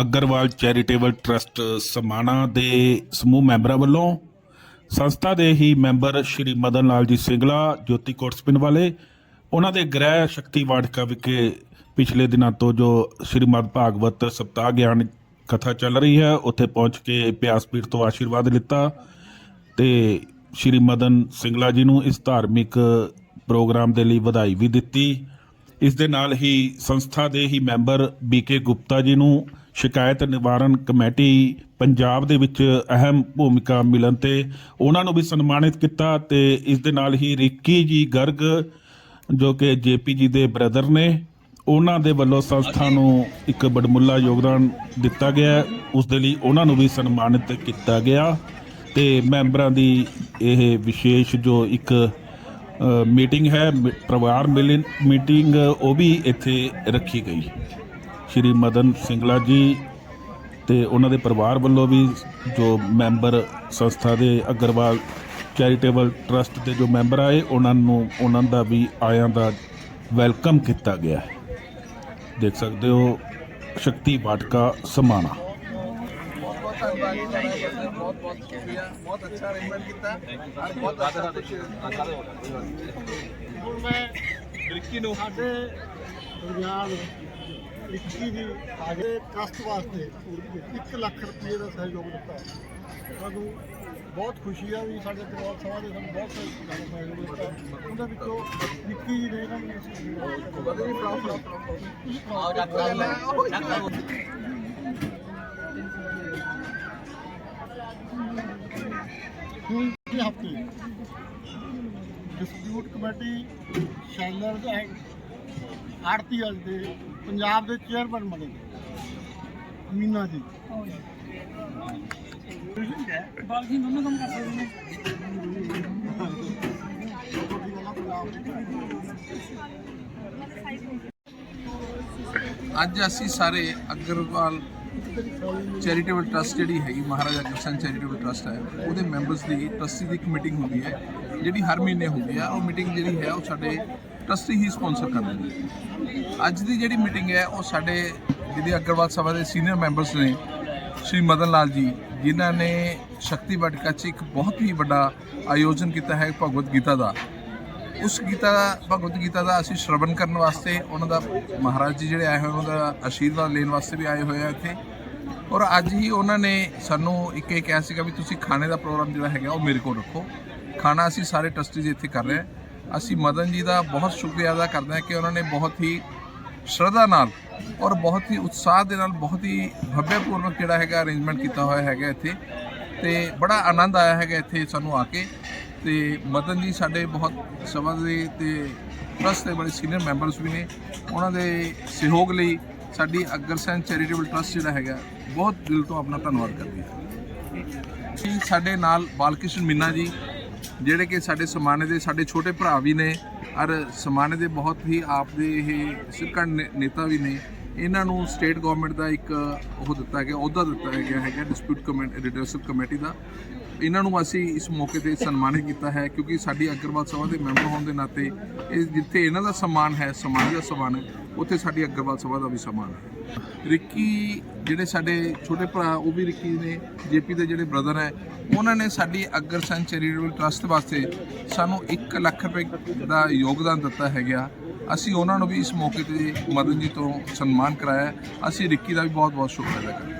Agarwal charitable trust Samana ਦੇ ਸਮੂਹ ਮੈਂਬਰਾਂ ਵੱਲੋਂ ਸੰਸਥਾ ਦੇ ਹੀ ਮੈਂਬਰ ਸ਼੍ਰੀ ਮਦਨ ਲਾਲ ਜੀ ਸਿੰਗਲਾ, ਜੋਤੀ ਕੋਟਸਪਿਨ ਵਾਲੇ, ਉਹਨਾਂ ਦੇ ਗ੍ਰਹਿ ਸ਼ਕਤੀ ਵਾਟਕਾ ਵਿਖੇ ਪਿਛਲੇ ਦਿਨਾਂ ਤੋਂ ਜੋ ਸ਼੍ਰੀਮਦ ਭਾਗਵਤ ਸਪਤਾਹ ਗਿਆਨ ਕਥਾ ਚੱਲ ਰਹੀ ਹੈ, ਉੱਥੇ ਪਹੁੰਚ ਕੇ ਪਿਆਸ ਪਿਆਸਪੀਠ ਤੋਂ ਆਸ਼ੀਰਵਾਦ ਲਿੱਤਾ ਤੇ ਸ਼੍ਰੀ ਮਦਨ ਸਿੰਗਲਾ ਜੀ ਨੂੰ ਇਸ ਧਾਰਮਿਕ ਪ੍ਰੋਗਰਾਮ ਦੇ ਲਈ ਵਧਾਈ ਵੀ ਦਿੱਤੀ। ਇਸ ਦੇ ਨਾਲ ਹੀ ਸੰਸਥਾ ਦੇ ਹੀ ਮੈਂਬਰ ਬੀਕੇ ਗੁਪਤਾ ਜੀ ਨੂੰ ਸ਼ਿਕਾਇਤ ਨਿਵਾਰਨ ਕਮੇਟੀ ਪੰਜਾਬ ਦੇ ਵਿੱਚ ਅਹਿਮ ਭੂਮਿਕਾ ਮਿਲਣ ਤੇ ਉਹਨਾਂ ਨੂੰ ਵੀ ਸਨਮਾਨਿਤ ਕੀਤਾ ਤੇ ਇਸ ਦੇ ਨਾਲ ਹੀ ਰਿੱਕੀ ਜੀ ਗਰਗ, ਜੋ ਕਿ ਜੇਪੀ ਜੀ ਦੇ ਬ੍ਰਦਰ ਨੇ, ਉਹਨਾਂ ਦੇ ਵੱਲੋਂ ਸੰਸਥਾ ਨੂੰ ਇੱਕ ਬੜਮੁੱਲਾ ਯੋਗਦਾਨ ਦਿੱਤਾ ਗਿਆ ਹੈ। ਉਸ ਦੇ ਲਈ ਉਹਨਾਂ ਨੂੰ ਵੀ ਸਨਮਾਨਿਤ ਕੀਤਾ ਗਿਆ ਤੇ ਮੈਂਬਰਾਂ ਦੀ ਇਹ ਵਿਸ਼ੇਸ਼ ਜੋ ਇੱਕ ਮੀਟਿੰਗ ਹੈ ਪਰਿਵਾਰ ਮਿਲਨ ਮੀਟਿੰਗ ਉਹ ਵੀ ਇੱਥੇ ਰੱਖੀ ਗਈ। ਸ਼੍ਰੀ ਮਦਨ ਸਿੰਗਲਾ ਜੀ ਤੇ ਉਹਨਾਂ ਦੇ ਪਰਿਵਾਰ ਵੱਲੋਂ ਵੀ ਜੋ ਮੈਂਬਰ ਸੰਸਥਾ ਦੇ ਅਗਰਵਾਲ ਚੈਰੀਟੇਬਲ ਟਰਸਟ ਦੇ ਜੋ ਮੈਂਬਰ ਆਏ, ਉਹਨਾਂ ਨੂੰ, ਉਹਨਾਂ ਦਾ ਵੀ ਆਇਆਂ ਦਾ ਵੈਲਕਮ ਕੀਤਾ ਗਿਆ ਹੈ। ਦੇਖ ਸਕਦੇ ਹੋ, ਸ਼ਕਤੀ ਵਾਟਕਾ ਸਮਾਣਾ। ਬਹੁਤ ਧੰਨਵਾਦ ਜੀ ਤੁਹਾਡਾ ਬਹੁਤ ਬਹੁਤ ਸ਼ੁਕਰੀਆ ਬਹੁਤ ਅੱਛਾ ਅਰੇਂਜਮੈਂਟ ਕੀਤਾ ਔਰ ਬਹੁਤ ਅੱਛਾ ਕੁਝ ਹੁਣ ਮੈਂ ਰਿੱਕੀ ਨੂੰ ਸਾਡੇ ਦਰਮਿਆਨ ਰਿੱਕੀ ਦੀ ਆਗੇ ਟਰਸਟ ਵਾਸਤੇ 1 ਲੱਖ ਰੁਪਏ ਦਾ ਸਹਿਯੋਗ ਦਿੱਤਾ ਸਾਨੂੰ ਬਹੁਤ ਖੁਸ਼ੀ ਆ ਵੀ ਸਾਡੇ ਪਰਿਵਾਰ ਸਭਾ ਦੇ ਸਾਨੂੰ ਬਹੁਤ ਸਹਿਯੋਗ ਦਿੱਤਾ ਉਹਨਾਂ ਵਿੱਚੋਂ ਰਿੱਕੀ ਜੀ ਨੇ ਇਹਨਾਂ ਨੂੰ ਬੜੇ ਵੀ ਪ੍ਰਾਊਡ ਆਓ ਜਾ ਹਫ਼ਤੇ ਡਿਸਪਿਊਟ ਕਮੇਟੀ ਸ਼ੈਲਰ ਦੇ ਆੜਤੀ ਦੇ, ਪੰਜਾਬ ਦੇ ਚੇਅਰਮੈਨ ਬਣੇ। ਮੀਨਾ ਜੀ। ਬਾਲਜੀ ਨੂੰ ਕੰਮ ਕਰ ਸਕਦੇ ਨੇ ਅੱਜ ਅਸੀਂ ਸਾਰੇ ਅਗਰਵਾਲ ਚੈਰੀਟੇਬਲ ਟਰਸਟ ਜਿਹੜੀ ਹੈਗੀ, ਮਹਾਰਾਜਾ ਅਗਰਸੈਨ ਚੈਰੀਟੇਬਲ ਟਰਸਟ ਹੈ, ਉਹਦੇ ਮੈਂਬਰਸ ਦੀ ਟਰਸਟੀ ਦੀ ਇੱਕ ਮੀਟਿੰਗ ਹੁੰਦੀ ਹੈ, ਜਿਹੜੀ ਹਰ ਮਹੀਨੇ ਹੁੰਦੀ ਹੈ, ਉਹ ਮੀਟਿੰਗ ਜਿਹੜੀ ਹੈ, ਉਹ ਸਾਡੇ ਟਰਸਟੀ ਹੀ ਸਪਾਂਸਰ ਕਰਦੇ ਨੇ। ਅੱਜ ਦੀ ਜਿਹੜੀ ਮੀਟਿੰਗ ਹੈ, ਉਹ ਸਾਡੇ ਜਿਹਦੀ ਅਗਰਵਾਲ ਸਭਾ ਦੇ ਸੀਨੀਅਰ ਮੈਂਬਰਸ ਨੇ, ਸ਼੍ਰੀ ਮਦਨ ਲਾਲ ਜੀ, ਜਿਨ੍ਹਾਂ ਨੇ ਸ਼ਕਤੀ ਵਟਕਾ 'ਚ ਇੱਕ ਬਹੁਤ ਹੀ ਵੱਡਾ ਆਯੋਜਨ ਕੀਤਾ ਹੈ ਭਗਵਤ ਗੀਤਾ ਦਾ। ਉਸ ਗੀਤਾ ਦਾ ਭਗਵਦ ਗੀਤਾ ਦਾ ਅਸੀਂ ਸ਼ਰਵਣ ਕਰਨ ਵਾਸਤੇ ਉਹਨਾਂ ਦਾ, ਮਹਾਰਾਜ ਜੀ ਜਿਹੜੇ ਆਏ ਹੋਏ, ਉਹਨਾਂ ਦਾ ਆਸ਼ੀਰਵਾਦ ਲੈਣ ਵਾਸਤੇ ਵੀ ਆਏ ਹੋਏ ਆ ਇੱਥੇ। ਔਰ ਅੱਜ ਹੀ ਉਹਨਾਂ ਨੇ ਸਾਨੂੰ ਇੱਕ ਇਹ ਕਿਹਾ ਸੀਗਾ ਵੀ ਤੁਸੀਂ ਖਾਣੇ ਦਾ ਪ੍ਰੋਗਰਾਮ ਜਿਹੜਾ ਹੈਗਾ ਉਹ ਮੇਰੇ ਕੋਲ ਰੱਖੋ। ਖਾਣਾ ਅਸੀਂ ਸਾਰੇ ਟਰਸਟੀਜ਼ ਇੱਥੇ ਕਰ ਰਹੇ ਹਾਂ। ਅਸੀਂ ਮਦਨ ਜੀ ਦਾ ਬਹੁਤ ਸ਼ੁਕਰੀਆ ਅਦਾ ਕਰਦੇ ਹਾਂ ਕਿ ਉਹਨਾਂ ਨੇ ਬਹੁਤ ਹੀ ਸ਼ਰਧਾ ਨਾਲ ਔਰ ਬਹੁਤ ਹੀ ਉਤਸ਼ਾਹ ਦੇ ਨਾਲ ਬਹੁਤ ਹੀ ਭੱਬਿਆਪੂਰਵਕ ਜਿਹੜਾ ਹੈਗਾ ਅਰੇਂਜਮੈਂਟ ਕੀਤਾ ਹੋਇਆ ਹੈਗਾ ਇੱਥੇ। ਤੇ ਬੜਾ ਆਨੰਦ ਆਇਆ ਹੈਗਾ ਇੱਥੇ ਸਾਨੂੰ ਆ ਕੇ। ਤੇ ਮਦਨ ਜੀ ਸਾਡੇ ਬਹੁਤ ਸਭਾ ਦੇ ਤੇ ਟਰਸਟ ਦੇ ਬੜੇ ਸੀਨੀਅਰ ਮੈਂਬਰਸ ਵੀ ਨੇ। ਉਹਨਾਂ ਦੇ ਸਹਿਯੋਗ ਲਈ ਸਾਡੀ ਅਗਰਸੈਨ ਚੈਰੀਟੇਬਲ ਟਰਸਟ ਜਿਹੜਾ ਹੈਗਾ, ਬਹੁਤ ਦਿਲ ਤੋਂ ਆਪਣਾ ਧੰਨਵਾਦ ਕਰਦੀ ਹੈ। ਜੀ, ਸਾਡੇ ਨਾਲ ਬਾਲਕ੍ਰਿਸ਼ਨ ਮੀਨਾ ਜੀ, ਜਿਹੜੇ ਕਿ ਸਾਡੇ ਸਮਾਨੇ ਦੇ ਸਾਡੇ ਛੋਟੇ ਭਰਾ ਵੀ ਨੇ ਔਰ ਸਮਾਨੇ ਦੇ ਬਹੁਤ ਹੀ ਆਪ ਦੇ ਇਹ ਸਿੱਕਣ ਨੇਤਾ ਵੀ ਨੇ। ਇਹਨਾਂ ਨੂੰ ਸਟੇਟ ਗਵਰਨਮੈਂਟ ਦਾ ਇੱਕ ਉਹ ਦਿੱਤਾ ਗਿਆ, ਅਹੁਦਾ ਦਿੱਤਾ ਗਿਆ ਹੈਗਾ ਡਿਸਪਿਊਟ ਕਮੇਟੀ ਰਿਡਰਸ਼ਿਪ ਕਮੇਟੀ ਦਾ। ਇਹਨਾਂ ਨੂੰ ਅਸੀਂ ਇਸ ਮੌਕੇ ਤੇ ਸਨਮਾਨਿਤ ਕੀਤਾ ਹੈ ਕਿਉਂਕਿ ਸਾਡੀ ਅਗਰਵਾਲ ਸਭਾ ਦੇ ਮੈਂਬਰ ਹੋਣ ਦੇ ਨਾਤੇ ਇਹ ਜਿੱਥੇ ਇਹਨਾਂ ਦਾ ਸਨਮਾਨ ਹੈ ਸਮਾਜ ਦਾ ਸਨਮਾਨ ਹੈ ਉੱਥੇ ਸਾਡੀ ਅਗਰਵਾਲ ਸਭਾ ਦਾ ਵੀ ਸਨਮਾਨ ਹੈ। ਰਿੱਕੀ ਜਿਹੜੇ ਸਾਡੇ ਛੋਟੇ ਭਰਾ, ਉਹ ਵੀ ਰਿੱਕੀ ਨੇ, ਜੇਪੀ ਦੇ ਜਿਹੜੇ ਬ੍ਰਦਰ ਹੈ, ਉਹਨਾਂ ਨੇ ਸਾਡੀ ਅਗਰਸਨ ਚੈਰੀਟੇਬਲ ਟਰਸਟ ਵਾਸਤੇ ਸਾਨੂੰ 1 ਲੱਖ ਰੁਪਏ ਦਾ ਯੋਗਦਾਨ ਦਿੱਤਾ ਹੈਗਾ। ਅਸੀਂ ਉਹਨਾਂ ਨੂੰ ਵੀ ਇਸ ਮੌਕੇ ਤੇ ਮਦਨ ਜੀ ਤੋਂ ਸਨਮਾਨ ਕਰਾਇਆ ਅਸੀਂ ਰਿੱਕੀ ਦਾ ਵੀ ਬਹੁਤ ਬਹੁਤ ਸ਼ੁਕਰ ਅਦਾ ਕਰਦੇ